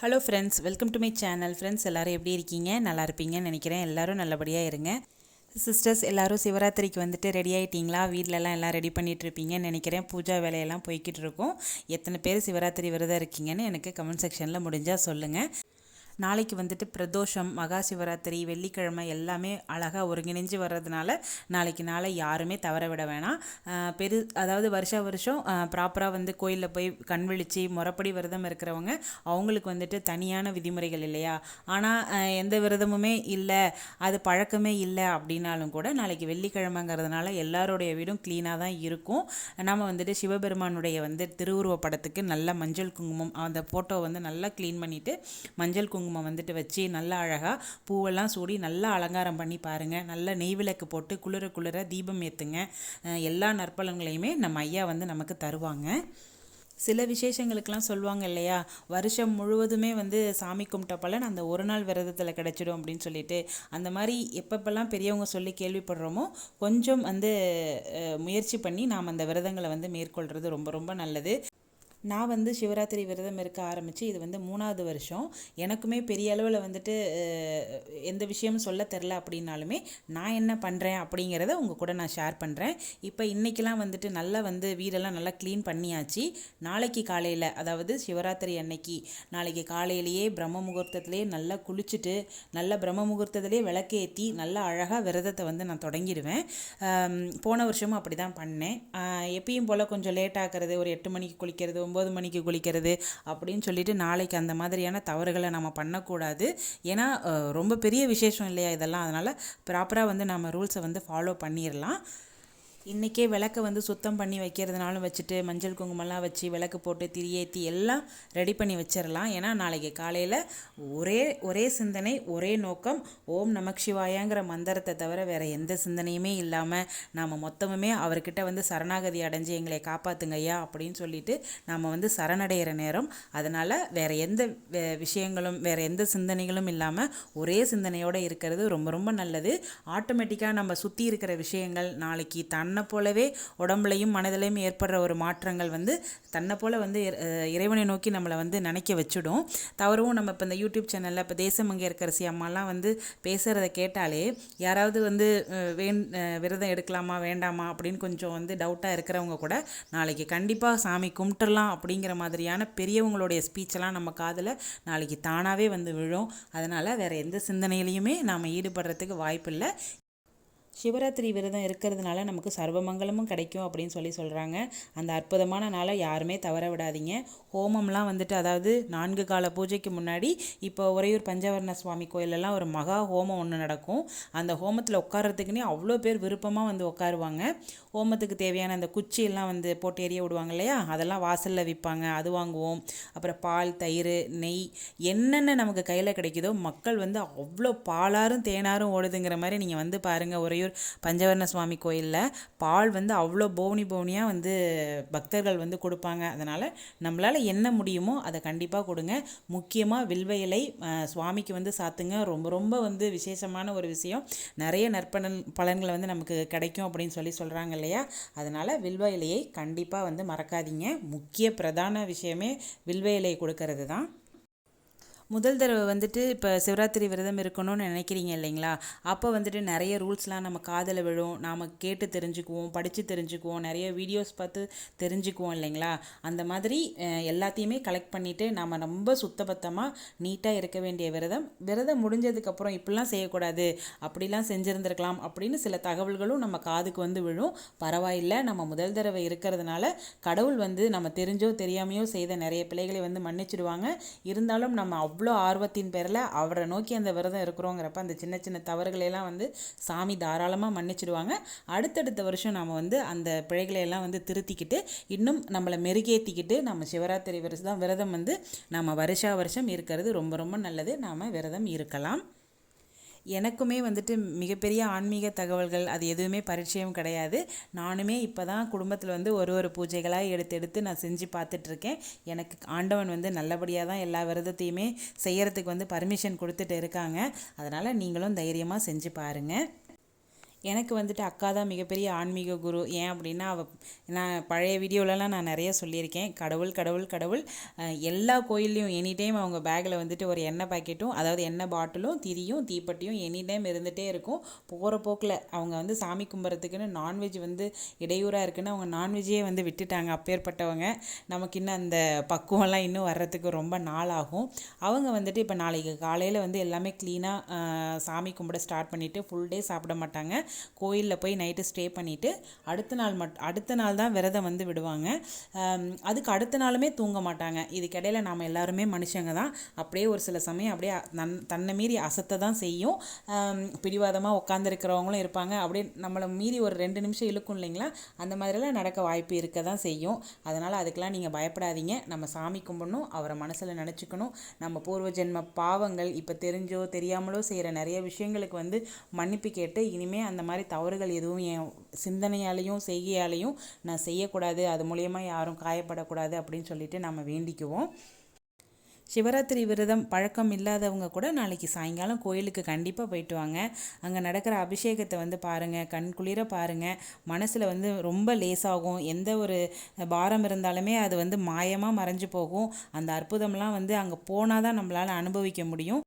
Hello friends welcome to my channel friends எல்லோரும் எப்படி இருக்கீங்க? நல்லா இருப்பீங்கன்னு நினைக்கிறேன். எல்லோரும் நல்லபடியாக இருங்க. சிஸ்டர்ஸ் எல்லோரும் சிவராத்திரிக்கு வந்துட்டு ரெடி ஆகிட்டிங்களா வீட்டிலலாம் எல்லாம் ரெடி பண்ணிகிட்ருப்பீங்கன்னு நினைக்கிறேன். பூஜா வேலையெல்லாம் போய்கிட்டு இருக்கோம். எத்தனை பேர் சிவராத்திரி விரதம் இருக்கீங்கன்னு எனக்கு கமெண்ட் செக்ஷனில் முடிஞ்சால் சொல்லுங்கள் நாளைக்கு வந்துட்டு பிரதோஷம் மகா சிவராத்திரி வெள்ளிக்கிழமை எல்லாமே அழகாக ஒருங்கிணைஞ்சு வர்றதுனால நாளைக்கு நாளை யாருமே தவற விட வேணாம். பெரு அதாவது வருஷ வருஷம் ப்ராப்பராக வந்து கோயிலில் போய் கண் விழித்து முறப்படி விரதம் இருக்கிறவங்க அவங்களுக்கு வந்துட்டு தனியான விதிமுறைகள் இல்லையா? ஆனால் எந்த விரதமுமே இல்லை அது பழக்கமே இல்லை அப்படின்னாலும் கூட நாளைக்கு வெள்ளிக்கிழமைங்கிறதுனால எல்லாருடைய வீடும் க்ளீனாக தான் இருக்கும். நம்ம வந்துட்டு சிவபெருமானுடைய வந்து திருவுருவ படத்துக்கு நல்ல மஞ்சள் குங்குமம் அந்த ஃபோட்டோ வந்து நல்லா க்ளீன் பண்ணிவிட்டு மஞ்சள் குங்குமம் வந்துட்டு வச்சு நல்லா அழகாக பூவெல்லாம் சூடி நல்லா அலங்காரம் பண்ணி பாருங்கள் நல்ல நெய் விளக்கு போட்டு குளிர குளிர தீபம் ஏற்றுங்க எல்லா நற்பலன்களையுமே நம்ம ஐயா வந்து நமக்கு தருவாங்க. சில விசேஷங்களுக்கெல்லாம் சொல்லுவாங்க இல்லையா? வருஷம் முழுவதுமே வந்து சாமி கும்பிட்ட பலன் அந்த ஒரு நாள் விரதத்தில் கிடச்சிடும் அப்படின்னு சொல்லிட்டு. அந்த மாதிரி எப்பப்பெல்லாம் பெரியவங்க சொல்லி கேள்விப்படுறோமோ கொஞ்சம் வந்து முயற்சி பண்ணி நாம் அந்த விரதங்களை வந்து மேற்கொள்கிறது ரொம்ப ரொம்ப நல்லது. நான் வந்து சிவராத்திரி விரதம் இருக்க ஆரம்பித்து இது வந்து மூணாவது வருஷம். எனக்குமே பெரிய அளவில் வந்துட்டு எந்த விஷயமும் சொல்ல தெரில அப்படின்னாலுமே நான் என்ன பண்ணுறேன் அப்படிங்கிறத உங்கள் கூட நான் ஷேர் பண்ணுறேன் இப்போ இன்றைக்கெலாம் வந்துட்டு நல்லா வந்து வீடெல்லாம் நல்லா க்ளீன் பண்ணியாச்சு. நாளைக்கு காலையில் அதாவது சிவராத்திரி அன்னைக்கு நாளைக்கு காலையிலேயே பிரம்ம முகூர்த்தத்துலேயே நல்லா குளிச்சுட்டு நல்லா பிரம்ம முகூர்த்தத்திலே விளக்கேற்றி நல்லா அழகாக விரதத்தை வந்து நான் தொடங்கிடுவேன். போன வருஷமும் அப்படி தான் பண்ணேன் எப்பயும் போல் கொஞ்சம் லேட் ஆகிறது ஒரு எட்டு மணிக்கு குளிக்கிறது ஒம்பது மணிக்கு குளிக்கிறது அப்படின்னு சொல்லிட்டு நாளைக்கு அந்த மாதிரியான தவறுகளை நம்ம பண்ணக்கூடாது. ஏன்னா ரொம்ப பெரிய விசேஷம் இல்லையா இதெல்லாம்? அதனால் ப்ராப்பராக வந்து நம்ம ரூல்ஸை வந்து ஃபாலோ பண்ணிடலாம் இன்றைக்கே விளக்கை வந்து சுத்தம் பண்ணி வைக்கிறதுனாலும் வச்சுட்டு மஞ்சள் குங்குமம்லாம் வச்சு விளக்கு போட்டு திரியேற்றி எல்லாம் ரெடி பண்ணி வச்சிடலாம் ஏன்னா நாளைக்கு காலையில் ஒரே ஒரே சிந்தனை ஒரே நோக்கம் ஓம் நமக் சிவாயாங்கிற மந்திரத்தை தவிர வேறு எந்த சிந்தனையுமே இல்லாமல் நாம் மொத்தமுமே அவர்கிட்ட வந்து சரணாகதி அடைஞ்சு எங்களை காப்பாற்றுங்க ஐயா அப்படின்னு சொல்லிட்டு நாம் வந்து சரணடைகிற நேரம். அதனால் வேறு எந்த வே- விஷயங்களும் வேறு எந்த சிந்தனைகளும் இல்லாமல் ஒரே சிந்தனையோடு இருக்கிறது ரொம்ப ரொம்ப நல்லது. ஆட்டோமேட்டிக்காக நம்ம சுற்றி இருக்கிற விஷயங்கள் நாளைக்கு தன்னை தன்னை போலவே உடம்புலையும் மனதிலையும் ஏற்படுற ஒரு மாற்றங்கள் வந்து தன்னை போல் வந்து இறைவனை நோக்கி நம்மளை வந்து நினைக்க வச்சுடும். தவறவும் நம்ம இப்போ இந்த யூடியூப் சேனலில் இப்போ தேசமங்கை இருக்கரசி அம்மாலாம் வந்து பேசுகிறத கேட்டாலே யாராவது வந்து வேண் விரதம் எடுக்கலாமா வேண்டாமா அப்படின்னு கொஞ்சம் வந்து டவுட்டாக இருக்கிறவங்க கூட நாளைக்கு கண்டிப்பாக சாமி கும்பிட்டுடலாம் அப்படிங்கிற மாதிரியான பெரியவங்களுடைய ஸ்பீச்செல்லாம் நம்ம காதில் நாளைக்கு தானாகவே வந்து விழும். அதனால் வேறு எந்த சிந்தனையிலையுமே நாம் ஈடுபடுறதுக்கு வாய்ப்பில்லை. சிவராத்திரி விரதம் இருக்கிறதுனால நமக்கு சர்வமங்கலமும் கிடைக்கும் அப்படின்னு சொல்லி சொல்கிறாங்க அந்த அற்புதமான நாளை யாருமே தவற விடாதீங்க. ஹோமம்லாம் வந்துட்டு அதாவது நான்கு கால பூஜைக்கு முன்னாடி இப்போ உறையூர் பஞ்சவர்ண சுவாமி கோயிலெல்லாம் ஒரு மகா ஹோமம் ஒன்று நடக்கும். அந்த ஹோமத்தில் உட்காரத்துக்குன்னே அவ்வளோ பேர் விருப்பமாக வந்து உட்காருவாங்க. ஹோமத்துக்கு தேவையான அந்த குச்சியெல்லாம் வந்து போட்டு எரிய விடுவாங்க இல்லையா? அதெல்லாம் வாசலில் விற்பாங்க அது வாங்குவோம். அப்புறம் பால் தயிர் நெய் என்னென்ன நமக்கு கையில் கிடைக்குதோ மக்கள் வந்து அவ்வளோ பாலாரும் தேனாரும் ஓடுதுங்கிற மாதிரி நீங்கள் வந்து பாருங்கள் உறையூர் பஞ்சவர்ண சுவாமி கோயிலில் பால் வந்து அவ்வளோ பவுனி பவுனியாக வந்து பக்தர்கள் வந்து கொடுப்பாங்க. அதனால் நம்மளால் என்ன முடியுமோ அதை கண்டிப்பாக கொடுங்க. முக்கியமாக வில்வ இலை சுவாமிக்கு வந்து சாத்துங்க. ரொம்ப ரொம்ப வந்து விசேஷமான ஒரு விஷயம். நிறைய நற்பலன் பலன்களை வந்து நமக்கு கிடைக்கும் அப்படின்னு சொல்லி சொல்கிறாங்க இல்லையா? அதனால் வில்வ இலையை கண்டிப்பாக வந்து மறக்காதீங்க. முக்கிய பிரதான விஷயமே வில்வ இலை கொடுக்கறது தான் முதல் தடவை வந்துட்டு இப்போ சிவராத்திரி விரதம் இருக்கணும்னு நினைக்கிறீங்க இல்லைங்களா? அப்போ வந்துட்டு நிறைய ரூல்ஸ்லாம் நம்ம காதில் விழும். நாம் கேட்டு தெரிஞ்சுக்குவோம் படித்து தெரிஞ்சுக்குவோம் நிறைய வீடியோஸ் பார்த்து தெரிஞ்சுக்குவோம் இல்லைங்களா? அந்த மாதிரி எல்லாத்தையுமே கலெக்ட் பண்ணிவிட்டு நாம் ரொம்ப சுத்தபத்தமாக நீட்டாக இருக்க வேண்டிய விரதம். விரதம் முடிஞ்சதுக்கப்புறம் இப்படிலாம் செய்யக்கூடாது. அப்படிலாம் செஞ்சுருந்துருக்கலாம் அப்படின்னு சில தகவல்களும் நம்ம காதுக்கு வந்து விழும். பரவாயில்லை நம்ம முதல் தடவை இருக்கிறதுனால கடவுள் வந்து நம்ம தெரிஞ்சோ தெரியாமையோ செய்த நிறைய பிள்ளைகளை வந்து மன்னிச்சிடுவாங்க. இருந்தாலும் நம்ம அவ்வளோ ஆர்வத்தின் பேரில் அவரை நோக்கி அந்த விரதம் இருக்கிறோங்கிறப்ப அந்த சின்ன சின்ன தவறுகளையெல்லாம் வந்து சாமி தாராளமாக மன்னிச்சிடுவாங்க. அடுத்தடுத்த வருஷம் நாம் வந்து அந்த பிழைகளை எல்லாம் வந்து திருத்திக்கிட்டு இன்னும் நம்மளை மெருகேற்றிக்கிட்டு நம்ம சிவராத்திரி விரதம் விரதம் வந்து நம்ம வருஷா வருஷம் இருக்கிறது ரொம்ப ரொம்ப நல்லது. நாம் விரதம் இருக்கலாம். எனக்குமே வந்துட்டு மிகப்பெரிய ஆன்மீக தகவல்கள் அது எதுவுமே பரிச்சயம் கிடையாது. நானுமே இப்போ தான் குடும்பத்தில் வந்து ஒரு ஒரு பூஜைகளாக எடுத்து எடுத்து நான் செஞ்சு பார்த்துட்ருக்கேன். எனக்கு ஆண்டவன் வந்து நல்லபடியாக தான் எல்லா விரதத்தையுமே செய்கிறதுக்கு வந்து பர்மிஷன் கொடுத்துட்டு இருக்காங்க. அதனால் நீங்களும் தைரியமாக செஞ்சு பாருங்கள் எனக்கு வந்துட்டு அக்கா தான் மிகப்பெரிய ஆன்மீக குரு. ஏன் அப்படின்னா அவள் நான் பழைய வீடியோலலாம் நான் நிறைய சொல்லியிருக்கேன். கடவுள் கடவுள் கடவுள். எல்லா கோயில்லையும் எனி டைம் அவங்க பேக்கில் வந்துட்டு ஒரு எண்ணெய் பாக்கெட்டும் அதாவது எண்ணெய் பாட்டிலும் திரியும் தீப்பெட்டியும் எனி டைம் இருந்துகிட்டே இருக்கும். போகிற போக்கில் அவங்க வந்து சாமி கும்பிட்றதுக்குன்னு நான்வெஜ் வந்து இடையூறாக இருக்குன்னு அவங்க நான்வெஜ்ஜே வந்து விட்டுட்டாங்க அப்பேற்பட்டவங்க. நமக்கு இன்னும் அந்த பக்குவம்லாம் இன்னும் வர்றதுக்கு ரொம்ப நாள் ஆகும். அவங்க வந்துட்டு இப்போ நாளைக்கு காலையில் வந்து எல்லாமே க்ளீனாக சாமி கும்பிட ஸ்டார்ட் பண்ணிவிட்டு ஃபுல் டே சாப்பிட மாட்டாங்க. கோயிலில் போய் நைட்டு ஸ்டே பண்ணிவிட்டு அடுத்த நாள் மட் அடுத்த நாள் தான் விரதம் வந்து விடுவாங்க. அதுக்கு அடுத்த நாளுமே தூங்க மாட்டாங்க. இதுக்கிடையில் நாம் எல்லாருமே மனுஷங்க தான். அப்படியே ஒரு சில சமயம் அப்படியே நன் தன்னை மீறி அசத்தை தான் செய்யும். பிடிவாதமாக உட்காந்துருக்கிறவங்களும் இருப்பாங்க. அப்படியே நம்மளை மீறி ஒரு ரெண்டு நிமிஷம் இழுக்கும் இல்லைங்களா? அந்த மாதிரிலாம் நடக்க வாய்ப்பு இருக்க தான் செய்யும். அதனால் அதுக்கெலாம் நீங்கள் பயப்படாதீங்க. நம்ம சாமி கும்பிடணும் அவரை மனசில் நினச்சிக்கணும். நம்ம பூர்வ ஜென்ம பாவங்கள் இப்போ தெரிஞ்சோ தெரியாமலோ செய்கிற நிறைய விஷயங்களுக்கு வந்து மன்னிப்பு கேட்டு இனிமேல் அந்த அந்த மாதிரி தவறுகள் எதுவும் என் சிந்தனையாலையும் செய்கையாலையும் நான் செய்யக்கூடாது. அது மூலயமா யாரும் காயப்படக்கூடாது அப்படின்னு சொல்லிட்டு நம்ம வேண்டிக்குவோம். சிவராத்திரி விரதம் பழக்கம் இல்லாதவங்க கூட நாளைக்கு சாயங்காலம் கோயிலுக்கு கண்டிப்பாக போயிட்டு வாங்க. அங்கே நடக்கிற அபிஷேகத்தை வந்து பாருங்கள் கண் குளிர பாருங்கள் மனசில் வந்து ரொம்ப லேசாகும். எந்த ஒரு பாரம் இருந்தாலுமே அது வந்து மாயமாக மறைஞ்சு போகும். அந்த அற்புதம்லாம் வந்து அங்கே போனால் தான் நம்மளால் அனுபவிக்க முடியும்.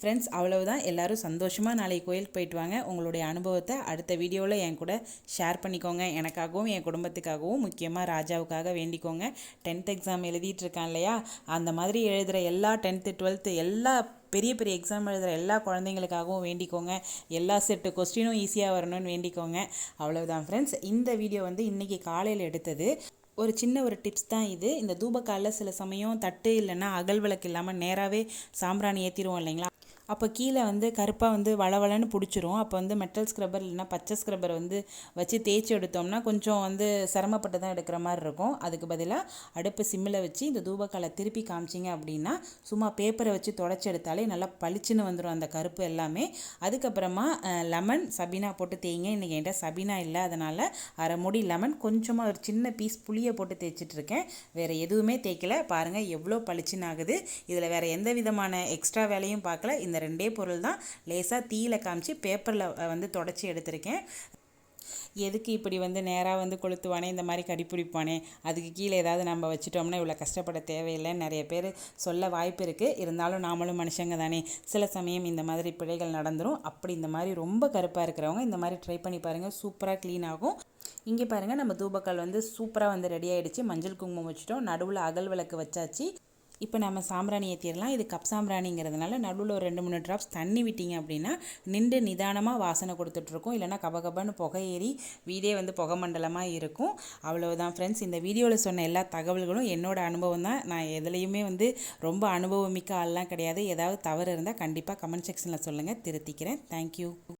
ஃப்ரெண்ட்ஸ் அவ்வளவுதான். எல்லோரும் சந்தோஷமாக நாளைக்கு கோயிலுக்கு போயிட்டு வாங்க. உங்களுடைய அனுபவத்தை அடுத்த வீடியோவில் என் கூட ஷேர் பண்ணிக்கோங்க. எனக்காகவும் என் குடும்பத்துக்காகவும் முக்கியமாக ராஜாவுக்காக வேண்டிக்கோங்க. டென்த் எக்ஸாம் எழுதிட்டு இருக்கான் இல்லையா? அந்த மாதிரி எழுதுகிற எல்லா டென்த்து டுவெல்த்து எல்லா பெரிய பெரிய எக்ஸாம் எழுதுகிற எல்லா குழந்தைங்களுக்காகவும் வேண்டிக்கோங்க. எல்லா செட்டு கொஸ்டினும் ஈஸியாக வரணும்னு வேண்டிக்கோங்க. அவ்வளவுதான் ஃப்ரெண்ட்ஸ் இந்த வீடியோ வந்து இன்றைக்கி காலையில் எடுத்தது. ஒரு சின்ன ஒரு டிப்ஸ் தான் இது. இந்த தூபக்காலில் சில சமயம் தட்டு இல்லைன்னா அகல் விளக்கு இல்லாமல் நேராகவே சாம்பிராணி ஏற்றிடுவோம் இல்லைங்களா? அப்போ கீழே வந்து கருப்பாக வந்து வளவளன்னு பிடிச்சிரும். அப்போ வந்து மெட்டல் ஸ்க்ரப்பர் இல்லைனா பச்சை ஸ்க்ரப்பர் வந்து வச்சு தேய்ச்சி எடுத்தோம்னா கொஞ்சம் வந்து சிரமப்பட்டு தான் எடுக்கிற மாதிரி இருக்கும். அதுக்கு பதிலாக அடுப்பு சிம்மில் வச்சு இந்த தூபக்காலை திருப்பி காமிச்சிங்க அப்படின்னா சும்மா பேப்பரை வச்சு தொடச்சி எடுத்தாலே நல்லா பளிச்சுன்னு வந்துடும் அந்த கருப்பு எல்லாமே. அதுக்கப்புறமா லெமன் சபீனா போட்டு தேய்ங்க. இன்றைக்கி என்கிட்ட சபீனா இல்லை. அதனால் அரை முடி லெமன் கொஞ்சமாக ஒரு சின்ன பீஸ் புளியை போட்டு தேய்ச்சிட்ருக்கேன். வேறு எதுவுமே தேய்க்கல. பாருங்கள் எவ்வளோ பளிச்சுன்னு ஆகுது. இதில் வேறு எந்த விதமான எக்ஸ்ட்ரா வேலையும் பார்க்கல. இந்த ரெண்டே பொருள் தான். லேசாக தீயில காமிச்சு பேப்பரில் வந்து தொடச்சி எடுத்திருக்கேன். எதுக்கு இப்படி வந்து நேராக வந்து கொளுத்துவானே இந்த மாதிரி கடிப்பிடிப்பானே அதுக்கு கீழே ஏதாவது நம்ம வச்சுட்டோம்னா இவ்வளோ கஷ்டப்பட தேவையில்லைன்னு நிறைய பேர் சொல்ல வாய்ப்பு இருக்குது இருந்தாலும் நாமளும் மனுஷங்க தானே. சில சமயம் இந்த மாதிரி பிழைகள் நடந்துடும் அப்படி இந்த மாதிரி ரொம்ப கருப்பாக இருக்கிறவங்க இந்த மாதிரி ட்ரை பண்ணி பாருங்கள் சூப்பராக க்ளீன் ஆகும். இங்கே பாருங்கள் நம்ம தூபக்கால் வந்து சூப்பராக வந்து ரெடி ஆகிடுச்சு மஞ்சள் குங்குமம் வச்சுட்டோம். நடுவில் அகல் விளக்கு வச்சாச்சு. இப்போ நம்ம சாம்பிராணி ஏற்றிடலாம் இது கப் சாம்பிராணிங்கிறதுனால நடுவில் ஒரு ரெண்டு மூணு ட்ராப்ஸ் தண்ணி விட்டிங்க அப்படின்னா நின்று நிதானமாக வாசனை கொடுத்துட்ருக்கோம். இல்லைனா கபகபன்னு புகை ஏறி வீடே வந்து புகை மண்டலமாக இருக்கும். அவ்வளோதான் ஃப்ரெண்ட்ஸ் இந்த வீடியோவில் சொன்ன எல்லா தகவல்களும் என்னோடய அனுபவம் தான். நான் எதுலேயுமே வந்து ரொம்ப அனுபவமிக்க ஆள்லாம் கிடையாது. ஏதாவது தவறு இருந்தால் கண்டிப்பாக கமெண்ட் செக்ஷனில் சொல்லுங்கள் திருத்திக்கிறேன். தேங்க்யூ